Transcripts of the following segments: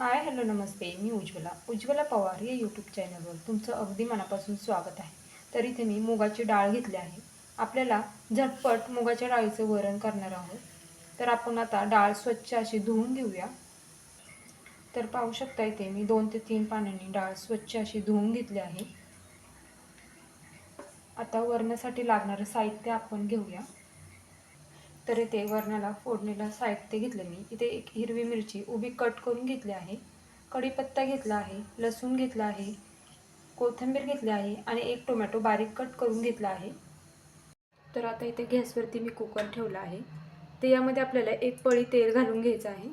हाय hello नमस्ते. मी उज्ज्वला. उज्ज्वला पवार या यूट्यूब चॅनलवर तुमचं अगदी मनापासून स्वागत आहे. तर इथे मी मुगाची डाळ घेतली आहे. आपल्याला झटपट मुगाच्या डाळीचं वरण करणार आहोत. तर आपण आता डाळ स्वच्छ अशी धुवून घेऊया. तर पाहू शकता इथे मी दोन ते तीन पाण्याने डाळ स्वच्छ अशी धुवून घेतली आहे. आता वरणासाठी लागणारं साहित्य आपण घेऊया. तर इथे वरणाला फोडणीला साहित्य घेतलं मी. इथे एक हिरवी मिरची उभी कट करून घेतली आहे. कढीपत्ता घेतला आहे लसूण घेतला आहे कोथिंबीर घेतली आहे आणि एक टोमॅटो बारीक कट करून घेतला आहे. तर आता इथे गॅसवरती मी कुकर ठेवला आहे. ते यामध्ये आपल्याला एक पळी तेल घालून घ्यायचं आहे.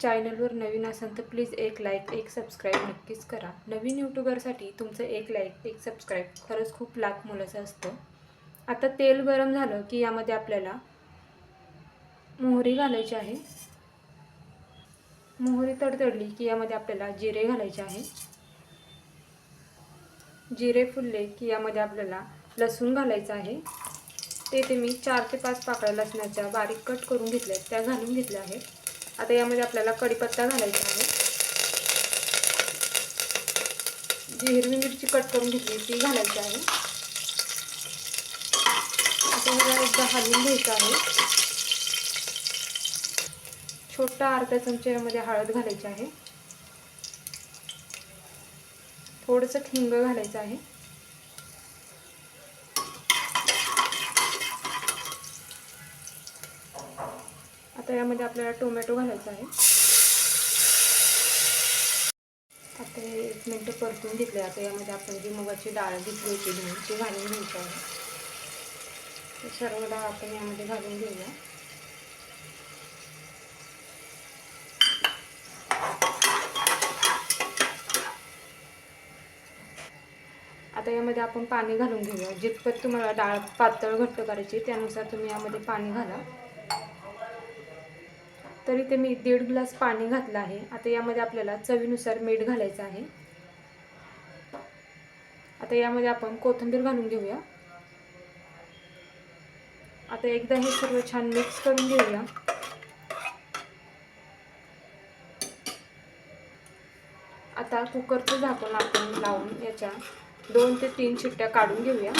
चॅनलवर नवीन असाल तर प्लीज एक लाईक एक सबस्क्राईब नक्कीच करा. नवीन यूट्यूबरसाठी तुमचं एक लाईक एक सबस्क्राईब खरंच खूप लाख मोलाचं असतं. आता तेल गरम झालं की यामध्ये आपल्याला मोहरी घालायची आहे. मोहरी तडतडली की यामध्ये आपल्याला जिरे घालायचे आहे. जिरे फुलले की यामध्ये आपल्याला लसूण घालायचं आहे. ते ते मी चार ते पाच पाकळ्या लसणाच्या बारीक कट करून घेतल्या त्या घालून घेतल्या आहेत. आता यामध्ये आपल्याला कढीपत्ता घालायचा आहे. जी हिरवी मिरची कट करून घेतली ती घालायची आहे. आता ह्याला एकदा हलवून घ्यायचं आहे. छोटा अर्धा चमचा यामध्ये हळद घालायची आहे. थोडंसं हिंग घालायचं आहे. आता यामध्ये आपल्याला टोमॅटो घालायचा आहे. आता हे एक मिनटं परतून घेतले आता यामध्ये आपण जी मुगाची डाळ घेतली होती घेऊन ती घालून घ्यायची आहे. सर्व डाळ आपण यामध्ये घालून घेऊया. आता यामध्ये आपण पाणी घालून घेऊया. जितपत तुम्हाला डाळ पातळ घट्ट करायची त्यानुसार तुम्ही यामध्ये पाणी घाला. तर इथे मी दीड ग्लास पाणी घातलं आहे. आता यामध्ये आपल्याला चवीनुसार मीठ घालायचं आहे. आता यामध्ये आपण कोथिंबीर घालून घेऊया. आता एकदा हे सर्व छान मिक्स करून घेऊया. आता कुकरचं झाकण आपण लावून याच्या दोन ते तीन शिट्ट्या काढून घेऊया.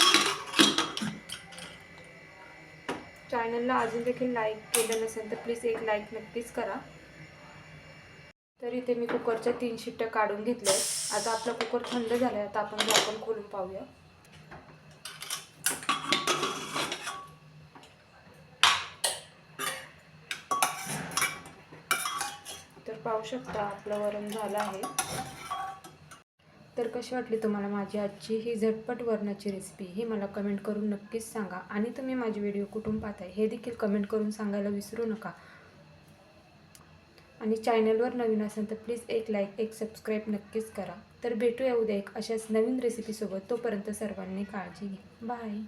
चॅनलला अजून देखील लाईक केलं नसेल तर प्लीज एक लाईक नक्कीच करा. तर इथे मी कुकरच्या तीन शिट्ट्या काढून घेतल्या आता आपला कुकर थंड झाला आहे आता आपण झाकण खोलून पाहूया. तर पाहू शकता आपलं वरण झालं आहे. तर कशी वाटली तुम्हाला माझी आजची ही झटपट वरणाची रेसिपी ही मला कमेंट करून नक्कीच सांगा. आणि तुम्ही माझे व्हिडिओ कुठून पाहताय हे देखील कमेंट करून सांगायला विसरू नका. आणि चॅनलवर नवीन असेल तर प्लीज एक लाईक एक सबस्क्राईब नक्कीच करा. तर भेटूया उद्या एक अशाच नवीन रेसिपीसोबत तोपर्यंत सर्वांनी काळजी घ्या. बाय